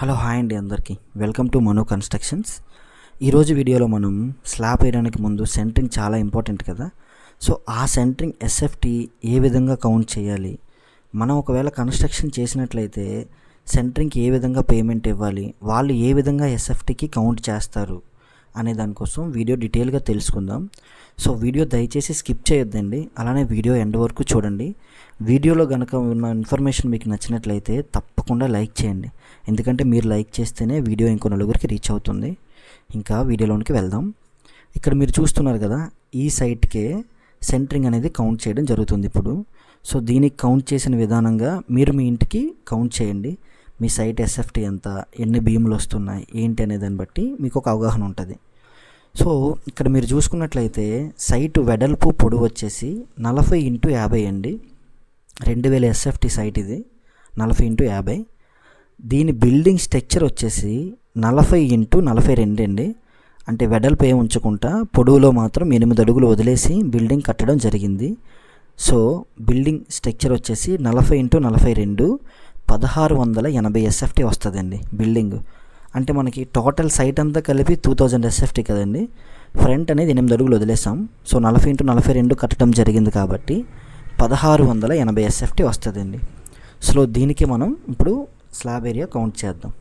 Hello hi అండి అందరికీ. Welcome to Mano constructions. ఈరోజు వీడియోలో మనం స్లాబ్ వేయడానికి ముందు సెంటరింగ్ చాలా ఇంపార్టెంట్ కదా. సో ఆ సెంటరింగ్ ఎస్ఎఫ్టీ ఏ విధంగా కౌంట్ చేయాలి? మనం ఒకవేళ కన్స్ట్రక్షన్ చేసినట్లయితే సెంటరింగ్కి ఏ విధంగా పేమెంట్ ఇవ్వాలి? వాళ్ళు ఏ విధంగా ఎస్ఎఫ్టీకి కౌంట్ చేస్తారు? అనే దానికోసం వీడియో డీటెయిల్గా తెలుసుకుందాం. సో వీడియో దయచేసి స్కిప్ చేయొద్దండి. అలానే వీడియో ఎండ్ వరకు చూడండి. వీడియోలో కనుక ఉన్న ఇన్ఫర్మేషన్ మీకు నచ్చినట్లయితే తప్పకుండా లైక్ చేయండి. ఎందుకంటే మీరు లైక్ చేస్తేనే వీడియో ఇంకో నలుగురికి రీచ్ అవుతుంది. ఇంకా వీడియోలోనికి వెళ్దాం. ఇక్కడ మీరు చూస్తున్నారు కదా ఈ సైట్కే సెంటరింగ్ అనేది కౌంట్ చేయడం జరుగుతుంది ఇప్పుడు. సో దీనికి కౌంట్ చేసిన విధానంగా మీరు మీ ఇంటికి కౌంట్ చేయండి. మీ సైట్ ఎస్ఎఫ్టీ ఎంత ఎన్ని భీములు వస్తున్నాయి ఏంటి అనే దాన్ని బట్టి మీకు ఒక అవగాహన ఉంటుంది. సో ఇక్కడ మీరు చూసుకున్నట్లయితే సైట్ వెడల్పు పొడవు వచ్చేసి నలభై ఇంటూ యాభై అండి. రెండు వేల ఎస్ఎఫ్టీ సైట్ ఇది నలభై ఇంటూ యాభై. దీని బిల్డింగ్ స్ట్రక్చర్ వచ్చేసి నలభై ఇంటూ నలభై రెండు అండి. అంటే వెడల్పు ఏం ఉంచకుండా పొడవులో మాత్రం ఎనిమిది అడుగులు వదిలేసి బిల్డింగ్ కట్టడం జరిగింది. సో బిల్డింగ్ స్ట్రక్చర్ వచ్చేసి నలభై ఇంటూ నలభై రెండు పదహారు వందల ఎనభై ఎస్ఎఫ్టీ వస్తుందండి బిల్డింగ్. అంటే మనకి టోటల్ సైట్ అంతా కలిపి టూ థౌజండ్ ఎస్ఎఫ్టీ కదండి. ఫ్రంట్ అనేది ఎనిమిది అడుగులు వదిలేసాం. సో నలభై ఇంటూ నలభై రెండు కట్టడం జరిగింది కాబట్టి పదహారు వందల ఎనభై ఎస్ఎఫ్టీ వస్తుందండి. సో దీనికి మనం ఇప్పుడు స్లాబ్ ఏరియా కౌంట్ చేద్దాం.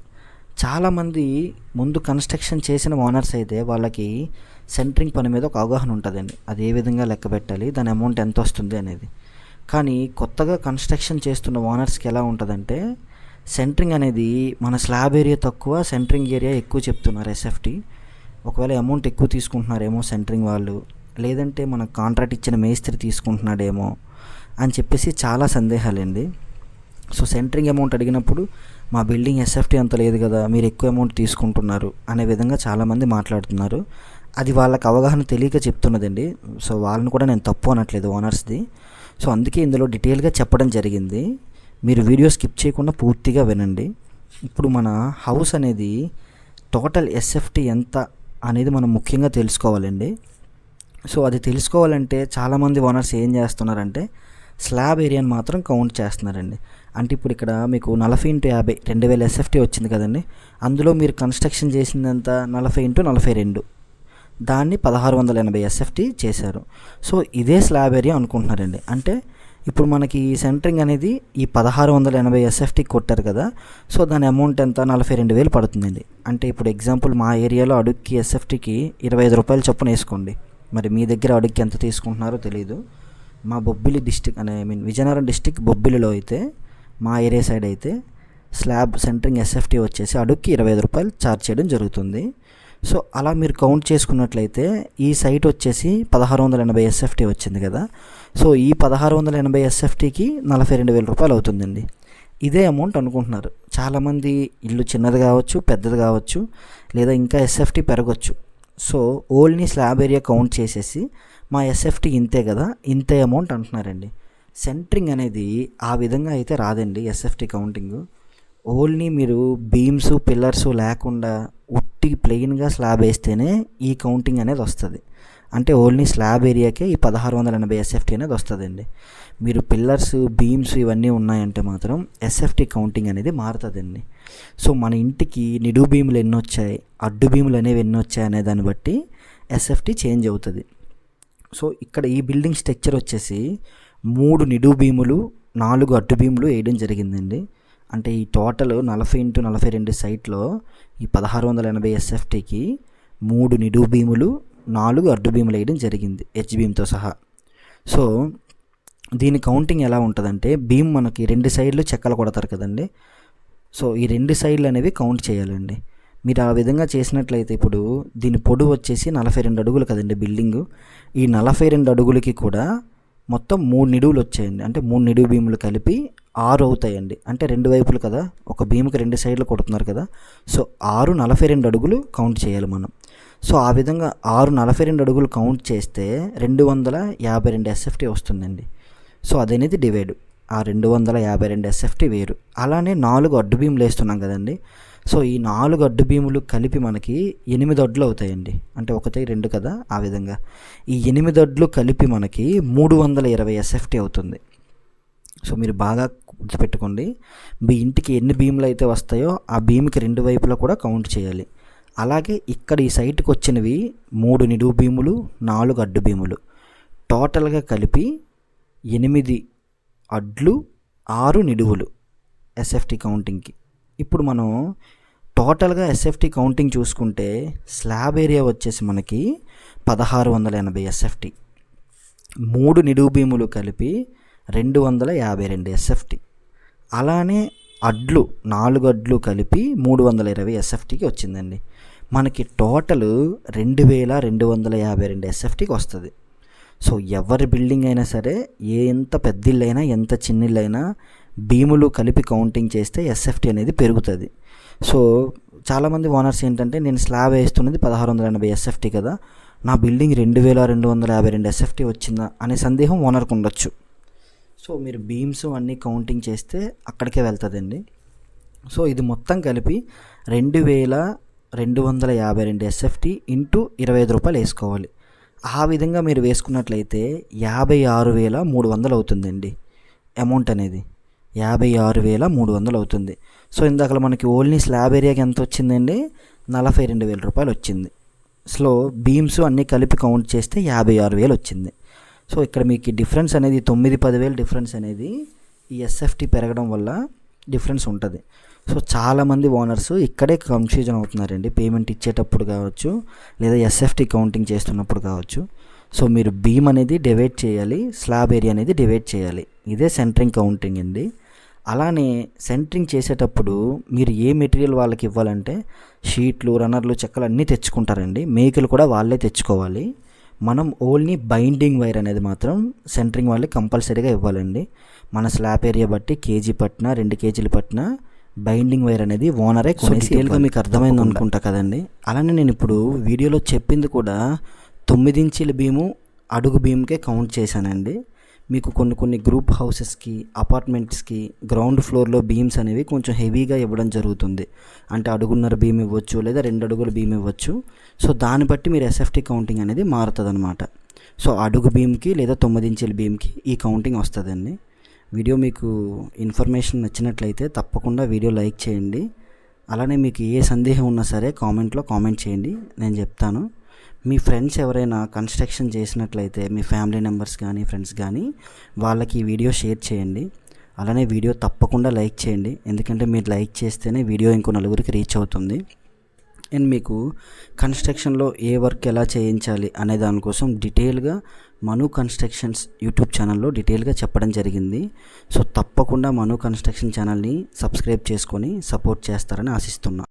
చాలామంది ముందు కన్స్ట్రక్షన్ చేసిన ఓనర్స్ అయితే వాళ్ళకి సెంటరింగ్ పని మీద ఒక అవగాహన ఉంటుందండి. అది ఏ విధంగా లెక్క పెట్టాలి దాని అమౌంట్ ఎంత వస్తుంది అనేది. కానీ కొత్తగా కన్స్ట్రక్షన్ చేస్తున్న ఓనర్స్కి ఎలా ఉంటుందంటే సెంటరింగ్ అనేది మన స్లాబ్ ఏరియా తక్కువ సెంటరింగ్ ఏరియా ఎక్కువ చెప్తున్నారు ఎస్ఎఫ్టీ ఒకవేళ అమౌంట్ ఎక్కువ తీసుకుంటున్నారేమో సెంటరింగ్ వాళ్ళు లేదంటే మన కాంట్రాక్ట్ ఇచ్చిన మేస్త్రి తీసుకుంటున్నాడేమో అని చెప్పేసి చాలా సందేహాలండి. సో సెంటరింగ్ అమౌంట్ అడిగినప్పుడు మా బిల్డింగ్ ఎస్ఎఫ్టీ అంత లేదు కదా మీరు ఎక్కువ అమౌంట్ తీసుకుంటున్నారు అనే విధంగా చాలామంది మాట్లాడుతున్నారు. అది వాళ్ళకి అవగాహన తెలియక చెప్తున్నదండి. సో వాళ్ళని కూడా నేను తప్పు అనట్లేదు ఓనర్స్ది. సో అందుకే ఇందులో డీటెయిల్గా చెప్పడం జరిగింది. మీరు వీడియో స్కిప్ చేయకుండా పూర్తిగా వినండి. ఇప్పుడు మన హౌస్ అనేది టోటల్ ఎస్ఎఫ్టీ ఎంత అనేది మనం ముఖ్యంగా తెలుసుకోవాలండి. సో అది తెలుసుకోవాలంటే చాలామంది ఓనర్స్ ఏం చేస్తున్నారంటే స్లాబ్ ఏరియాని మాత్రం కౌంట్ చేస్తున్నారండి. అంటే ఇప్పుడు ఇక్కడ మీకు నలభై ఇంటూ యాభై రెండు వేల ఎస్ఎఫ్టీ వచ్చింది కదండి. అందులో మీరు కన్స్ట్రక్షన్ చేసిందంత నలభై ఇంటూ నలభై రెండు. దాన్ని పదహారు వందల ఎనభై ఎస్ఎఫ్టీ చేశారు. సో ఇదే స్లాబ్ ఏరియా అనుకుంటున్నారండి. అంటే ఇప్పుడు మనకి సెంటరింగ్ అనేది ఈ పదహారు వందల ఎనభై ఎస్ఎఫ్టీ కొట్టారు కదా. సో దాని అమౌంట్ ఎంత? నలభై రెండు వేలు పడుతుందండి. అంటే ఇప్పుడు ఎగ్జాంపుల్ మా ఏరియాలో అడుక్కి ఎస్ఎఫ్టీకి ఇరవై ఐదు రూపాయలు చొప్పున వేసుకోండి. మరి మీ దగ్గర అడుక్కి ఎంత తీసుకుంటున్నారో తెలియదు మా బొబ్బిలి డిస్టిక్ అనే ఐ మీన్ విజయనగరం డిస్టిక్ బొబ్బిలిలో అయితే మా ఏరియా సైడ్ అయితే స్లాబ్ సెంటరింగ్ ఎస్ఎఫ్టీ వచ్చేసి అడుగుకి ఇరవై ఐదు రూపాయలు ఛార్జ్ చేయడం జరుగుతుంది. సో అలా మీరు కౌంట్ చేసుకున్నట్లయితే ఈ సైట్ వచ్చేసి పదహారు వందల ఎనభై ఎస్ఎఫ్టీ వచ్చింది కదా. సో ఈ పదహారు వందల ఎనభై ఎస్ఎఫ్టీకి నలభై రెండు వేల రూపాయలు అవుతుందండి. ఇదే అమౌంట్ అనుకుంటున్నారు. చాలామంది ఇల్లు చిన్నది కావచ్చు పెద్దది కావచ్చు లేదా ఇంకా ఎస్ఎఫ్టీ పెరగచ్చు. సో ఓల్డ్ని స్లాబ్ ఏరియా కౌంట్ చేసేసి మా ఎస్ఎఫ్టీ ఇంతే కదా ఇంతే అమౌంట్ అంటున్నారండి. సెంటరింగ్ అనేది ఆ విధంగా అయితే రాదండి ఎస్ఎఫ్టీ కౌంటింగ్. ఓన్లీ మీరు బీమ్స్ పిల్లర్స్ లేకుండా ఉట్టి ప్లెయిన్గా స్లాబ్ వేస్తేనే ఈ కౌంటింగ్ అనేది వస్తుంది. అంటే ఓన్లీ స్లాబ్ ఏరియాకే ఈ పదహారు వందల ఎనభై ఎస్ఎఫ్టీ అనేది వస్తుందండి. మీరు పిల్లర్స్ బీమ్స్ ఇవన్నీ ఉన్నాయంటే మాత్రం ఎస్ఎఫ్టీ కౌంటింగ్ అనేది మారుతుందండి. సో మన ఇంటికి నిడు భీములు ఎన్ని వచ్చాయి అడ్డు భీములు అనేవి ఎన్ని వచ్చాయి అనే దాన్ని బట్టి ఎస్ఎఫ్టీ చేంజ్ అవుతుంది. సో ఇక్కడ ఈ బిల్డింగ్ స్ట్రక్చర్ వచ్చేసి మూడు నిడు భీములు నాలుగు అడ్డు భీములు వేయడం జరిగిందండి. అంటే ఈ టోటల్ నలభై ఇంటూ నలభై రెండు సైట్లో ఈ పదహారు వందల ఎనభై ఎస్ఎఫ్టీకి మూడు నిడు భీములు నాలుగు అడ్డు భీములు వేయడం జరిగింది హెచ్బీమ్తో సహా. సో దీని కౌంటింగ్ ఎలా ఉంటుందంటే భీమ్ మనకి రెండు సైడ్లు చెక్కలు కొడతారు కదండి. సో ఈ రెండు సైడ్లు అనేవి కౌంట్ చేయాలండి. మీరు ఆ విధంగా చేసినట్లయితే ఇప్పుడు దీని పొడవు వచ్చేసి నలభై రెండు అడుగులు కదండి బిల్డింగు. ఈ నలభై రెండు అడుగులకి కూడా మొత్తం మూడు నిడువులు వచ్చాయండి అంటే మూడు నిడువు భీములు కలిపి ఆరు అవుతాయండి అంటే రెండు వైపులు కదా ఒక భీముకి రెండు సైడ్లు కొడుతున్నారు కదా. సో ఆరు నలభై రెండు అడుగులు కౌంట్ చేయాలి మనం. సో ఆ విధంగా ఆరు నలభై రెండు అడుగులు కౌంట్ చేస్తే రెండు వందల యాభై రెండు ఎస్ఎఫ్టీ వస్తుందండి. సో అదనేది డివైడ్. ఆ రెండు వందల యాభై రెండు ఎస్ఎఫ్టీ వేరు. అలానే నాలుగు అడ్డు భీములు వేస్తున్నాం కదండి. సో ఈ నాలుగు అడ్డు భీములు కలిపి మనకి ఎనిమిది అడ్లు అవుతాయండి. అంటే ఒకటి రెండు కదా ఆ విధంగా. ఈ ఎనిమిది అడ్లు కలిపి మనకి మూడు వందల ఇరవై ఎస్ఎఫ్టీ అవుతుంది. సో మీరు బాగా గుర్తుపెట్టుకోండి. మీ ఇంటికి ఎన్ని భీములు అయితే వస్తాయో ఆ భీమికి రెండు వైపులా కూడా కౌంట్ చేయాలి. అలాగే ఇక్కడ ఈ సైట్కి వచ్చినవి మూడు నిలువు భీములు నాలుగు అడ్డు భీములు. టోటల్గా కలిపి ఎనిమిది అడ్లు ఆరు నిలువులు ఎస్ఎఫ్టీ కౌంటింగ్కి ఇప్పుడు మనం టోటల్గా ఎస్ఎఫ్టీ కౌంటింగ్ చూసుకుంటే స్లాబ్ ఏరియా వచ్చేసి మనకి పదహారు వందల ఎనభై ఎస్ఎఫ్టీ మూడు నిలువు భీములు కలిపి రెండు వందల యాభై రెండు ఎస్ఎఫ్టీ అలానే అడ్లు నాలుగు అడ్లు కలిపి మూడు వందల ఇరవై ఎస్ఎఫ్టీకి వచ్చిందండి. మనకి టోటల్ రెండు వేల రెండు వందల యాభై రెండు ఎస్ఎఫ్టీకి వస్తుంది. సో ఎవరి బిల్డింగ్ అయినా సరే ఏ ఎంత పెద్ద ఇల్లు అయినా ఎంత చిన్న ఇల్లు అయినా భీములు కలిపి కౌంటింగ్ చేస్తే ఎస్ఎఫ్టీ అనేది పెరుగుతుంది. సో చాలామంది ఓనర్స్ ఏంటంటే నేను స్లాబ్ వేస్తున్నది పదహారు వందల ఎనభై ఎస్ఎఫ్టీ కదా నా బిల్డింగ్ రెండు వేల రెండు వందల యాభై రెండు ఎస్ఎఫ్టీ వచ్చిందా అనే సందేహం ఓనర్కి ఉండొచ్చు. సో మీరు బీమ్స్ అన్నీ కౌంటింగ్ చేస్తే అక్కడికే వెళ్తుందండి. సో ఇది మొత్తం కలిపి రెండు వేల రెండు వందల యాభై రెండు ఎస్ఎఫ్టీ ఇంటూ ఇరవై ఐదు రూపాయలు వేసుకోవాలి. ఆ విధంగా మీరు వేసుకున్నట్లయితే యాభై ఆరు వేల మూడు వందలు అవుతుందండి అమౌంట్ అనేది. యాభై ఆరు వేల మూడు వందలు అవుతుంది. సో ఇందాక మనకి ఓన్లీ స్లాబ్ ఏరియాకి ఎంత వచ్చిందండి? నలభై రెండు వేల రూపాయలు వచ్చింది. స్లో బీమ్స్ అన్నీ కలిపి కౌంట్ చేస్తే యాభై ఆరు వేలు వచ్చింది. సో ఇక్కడ మీకు డిఫరెన్స్ అనేది తొమ్మిది పదివేలు డిఫరెన్స్ అనేది ఈ ఎస్ఎఫ్టీ పెరగడం వల్ల డిఫరెన్స్ ఉంటుంది. సో చాలామంది ఓనర్స్ ఇక్కడే కన్ఫ్యూజన్ అవుతున్నారండి. పేమెంట్ ఇచ్చేటప్పుడు కావచ్చు లేదా ఎస్ఎఫ్టీ కౌంటింగ్ చేస్తున్నప్పుడు కావచ్చు. సో మీరు బీమ్ అనేది డివైడ్ చేయాలి స్లాబ్ ఏరియా అనేది డివైడ్ చేయాలి. ఇదే సెంటరింగ్ కౌంటింగ్ అండి. అలానే సెంటరింగ్ చేసేటప్పుడు మీరు ఏ మెటీరియల్ వాళ్ళకి ఇవ్వాలంటే షీట్లు రన్నర్లు చెక్కలు అన్నీ తెచ్చుకుంటారండి. మేకులు కూడా వాళ్ళే తెచ్చుకోవాలి. మనం ఓన్లీ బైండింగ్ వైర్ అనేది మాత్రం సెంటరింగ్ వాళ్ళకి కంపల్సరీగా ఇవ్వాలండి. మన స్లాబ్ ఏరియా బట్టి కేజీ పట్టిన రెండు కేజీలు పట్టిన బైండింగ్ వైర్ అనేది ఓనరే కొనేసి మీకు అర్థమైంది అనుకుంటా కదండి. అలానే నేను ఇప్పుడు వీడియోలో చెప్పింది కూడా తొమ్మిది ఇంచీల బీము అడుగు బీమ్కే కౌంట్ చేశానండి. మీకు కొన్ని కొన్ని గ్రూప్ హౌసెస్కి అపార్ట్మెంట్స్కి గ్రౌండ్ ఫ్లోర్లో బీమ్స్ అనేవి కొంచెం హెవీగా ఇవ్వడం జరుగుతుంది. అంటే అడుగున్నర బీమ్ ఇవ్వచ్చు లేదా రెండు అడుగుల బీమ్ ఇవ్వచ్చు. సో దాన్ని బట్టి మీరు ఎస్ఎఫ్టీ కౌంటింగ్ అనేది మారుతుంది అనమాట సో అడుగు బీమ్కి లేదా తొమ్మిది ఇంచుల బీమ్కి ఈ కౌంటింగ్ వస్తుందండి. వీడియో మీకు ఇన్ఫర్మేషన్ నచ్చినట్లయితే తప్పకుండా వీడియో లైక్ చేయండి. అలానే మీకు ఏ సందేహం ఉన్నా సరే కామెంట్లో కామెంట్ చేయండి. నేను చెప్తాను. మీ ఫ్రెండ్స్ ఎవరైనా కన్స్ట్రక్షన్ చేసినట్లయితే మీ ఫ్యామిలీ మెంబర్స్ కానీ ఫ్రెండ్స్ కానీ వాళ్ళకి ఈ వీడియో షేర్ చేయండి. అలానే వీడియో తప్పకుండా లైక్ చేయండి. ఎందుకంటే మీరు లైక్ చేస్తేనే వీడియో ఇంకో నలుగురికి రీచ్ అవుతుంది. అండ్ మీకు కన్స్ట్రక్షన్లో ఏ వర్క్ ఎలా చేయించాలి అనే దానికోసం డీటెయిల్గా మను కన్స్ట్రక్షన్స్ యూట్యూబ్ ఛానల్లో డీటెయిల్గా చెప్పడం జరిగింది. సో తప్పకుండా మను కన్స్ట్రక్షన్ ఛానల్ని సబ్స్క్రైబ్ చేసుకొని సపోర్ట్ చేస్తారని ఆశిస్తున్నాను